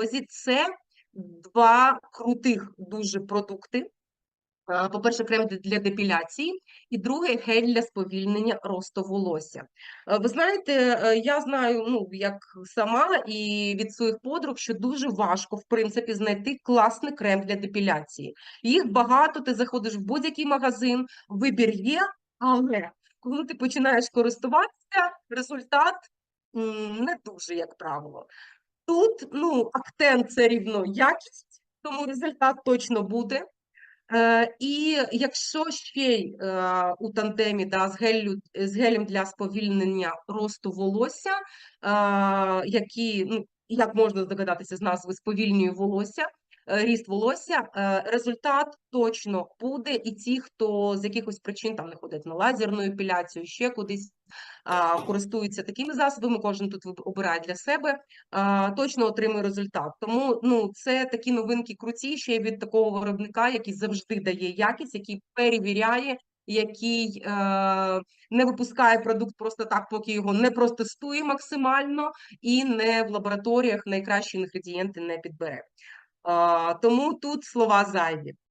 волозі. Це два крутих дуже продукти. Е, По-перше, крем для депіляції, і друге гель для сповільнення росту волосся. Е, Ви знаєте, е, я знаю, ну як сама і від своїх подруг, що дуже важко, в принципі, знайти класний крем для депіляції. Їх багато, ти заходиш в будь-який магазин, вибір є, але коли ти починаєш користуватися, результат не дуже, як правило. Тут ну, акцент це рівно якість, тому результат точно буде. Е, і якщо ще й е, у тандемі да, з, гелю, з гелем для сповільнення росту волосся, е, які, ну, як можна здогадатися з назви, сповільнює волосся, ріст волосся, е, результат точно буде. І ті, хто з якихось причин там не ходить на лазерну епіляцію, ще кудись користуються такими засобами, кожен тут обирає для себе, точно отримує результат. Тому ну, це такі новинки круті ще від такого виробника, який завжди дає якість, який перевіряє, який е, не випускає продукт просто так, поки його не протестує максимально і не в лабораторіях найкращі інгредієнти не підбере. Тому тут слова зайві.